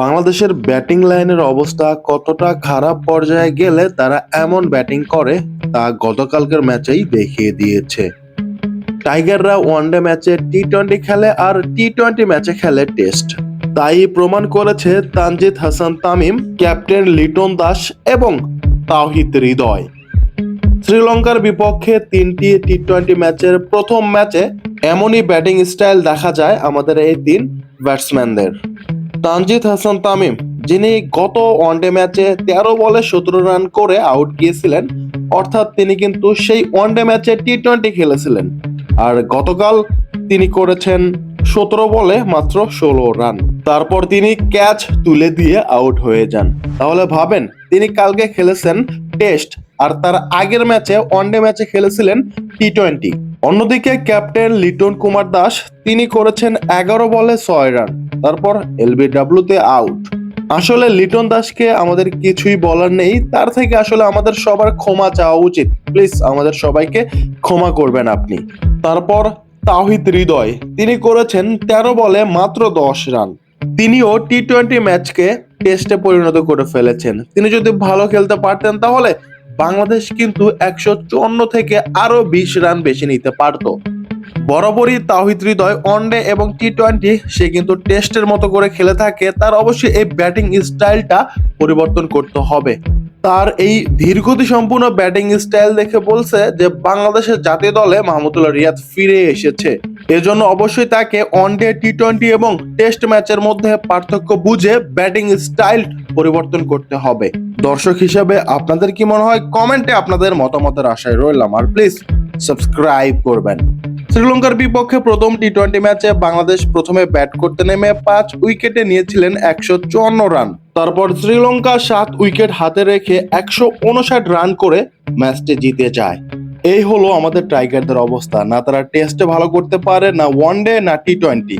বাংলাদেশের ব্যাটিং লাইনের অবস্থা কতটা খারাপ পর্যায়ে গেলে তারা এমন ব্যাটিং করে, তা গতকালকের ম্যাচেই দেখিয়ে দিয়েছে। টাইগাররা ওয়ানডে ম্যাচে টি টোয়েন্টি খেলে আর টি টোয়েন্টি ম্যাচে খেলে টেস্ট। তাই প্রমাণ করেছে তানজিদ হাসান তামিম, ক্যাপ্টেন লিটন দাস এবং তাওহিদ হৃদয়। শ্রীলঙ্কার বিপক্ষে তিনটি টি টোয়েন্টি ম্যাচের প্রথম ম্যাচে এমনই ব্যাটিং স্টাইল দেখা যায় আমাদের এই তিন ব্যাটসম্যানদের। তানজিদ হাসান তামিম, যিনি গত ওয়ানডে ম্যাচে তেরো বলে সতেরো রান করে আউট গিয়েছিলেন, অর্থাৎ তিনি কিন্তু সেই ওয়ানডে ম্যাচে টি টোয়েন্টি খেলেছিলেন। আর গতকাল তিনি করেছেন সতেরো বলে মাত্র ষোলো রান তারপর তিনি ক্যাচ তুলে দিয়ে আউট হয়ে যান। তাহলে ভাবেন, তিনি কালকে খেলেছেন টেস্ট আর তার আগের ম্যাচে ওয়ানডে ম্যাচে খেলেছিলেন টি টোয়েন্টি অন্যদিকে ক্যাপ্টেন লিটন কুমার দাস, তিনি করেছেন এগারো বলে ছয় রান তারপর এলবিডব্লিউ তে আউট আসলে লিটন দাসকে আমাদের কিছুই বলার নেই, তার থেকে আসলে আমাদের সবার ক্ষমা চাওয়া উচিত। প্লিজ আমাদের সবাইকে ক্ষমা করবেন আপনি। তারপর তাহিদ হৃদয়, তিনি করেছেন তেরো বলে মাত্র দশ রান। তিনিও টি টোয়েন্টি ম্যাচকে টেস্টে পরিণত করে ফেলেছেন। তিনি যদি ভালো খেলতে পারতেন তাহলে বাংলাদেশ কিন্তু একশো চুয়ান্ন থেকে আরও বিশ রান বেশি নিতে পারতো। বরাবরই তাহিদ হৃদয়, ওয়ানডে এবং টি টোয়েন্টি সে কিন্তু টেস্টের মতো করে খেলে থাকে। তার অবশ্যই এই ব্যাটিং স্টাইলটা পরিবর্তন করতে হবে। তার এই ধীরগতি সম্পূর্ণ ব্যাটিং স্টাইল দেখে বলছে যে, বাংলাদেশের জাতীয় দলে মাহমুদুল্লাহ রিয়াদ ফিরে এসেছে। এজন্য অবশ্যই তাকে ওয়ানডে টি টোয়েন্টি এবং টেস্ট ম্যাচের মধ্যে পার্থক্য বুঝে ব্যাটিং স্টাইল পরিবর্তন করতে হবে। দর্শক হিসেবে আপনাদের কি মনে হয়? কমেন্টে আপনাদের মতামতের আশায় রইলাম। আর প্লিজ সাবস্ক্রাইব করবেন। শ্রীলঙ্কার বিপক্ষে প্রথম টি টোয়েন্টি ম্যাচে বাংলাদেশ প্রথমে ব্যাট করতে নেমে পাঁচ উইকেটে নিয়েছিলেন একশো চুয়ান্ন রান। তারপর শ্রীলঙ্কা সাত উইকেট হাতে রেখে একশো উনষাট রান করে ম্যাচটি জিতে যায়। এই হলো আমাদের টাইগারদের অবস্থা। না তারা টেস্টে ভালো করতে পারে, না ওয়ান ডে না টি টোয়েন্টি